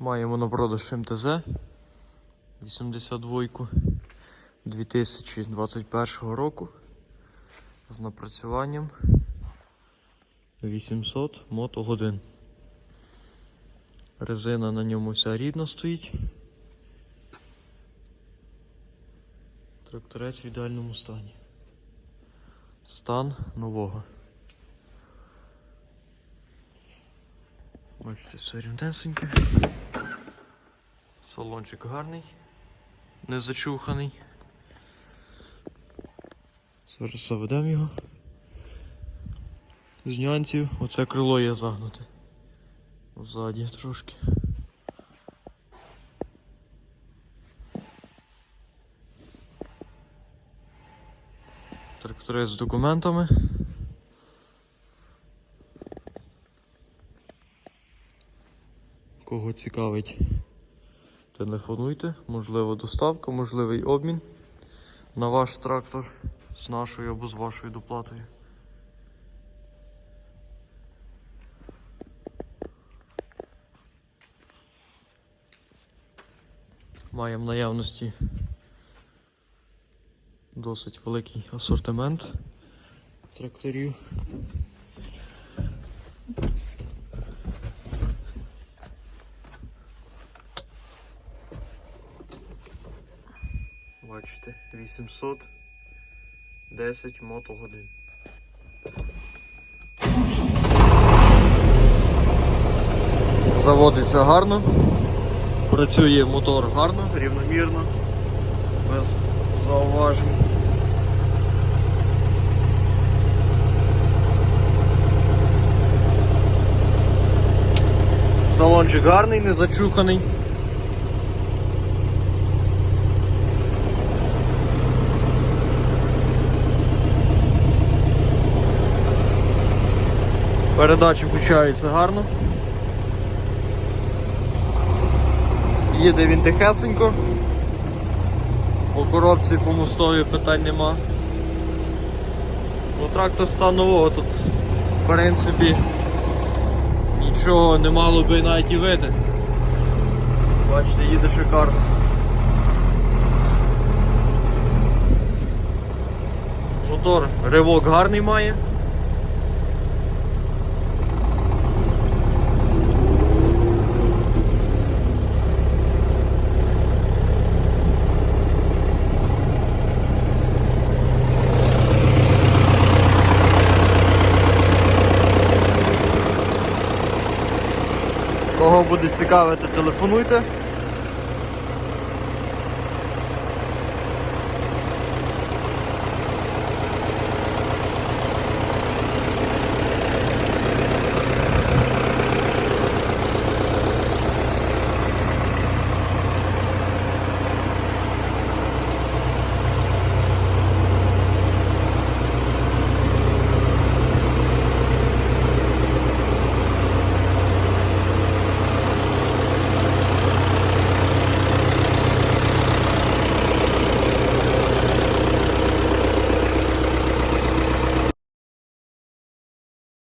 Маємо на продаж МТЗ 82 2021 року з напрацюванням 800 мотогодин. Резина на ньому вся рідна стоїть. Тракторець в ідеальному стані. Стан нового. Бачите, все рівнесеньке. Салончик гарний, не зачуханий. Зараз заведемо його. З нюансів оце крило є загнуте. Ззаді трошки. Тракторець з документами. Кого цікавить, телефонуйте, можливо доставка, можливий обмін на ваш трактор з нашою або з вашою доплатою. Маємо наявності досить великий асортимент тракторів. Бачите, 810 мотогодин. Заводиться гарно, працює мотор гарно, рівномірно, без зауважень. Салончик гарний, не зачуханий. Передачі включаються гарно. Їде він тихесенько. По коробці по мостові питань нема. Ну, трактор стан нового тут в принципі нічого не мало би навіть і вити. Бачите, їде шикарно. Мотор ривок гарний має. Кого буде цікавити, телефонуйте.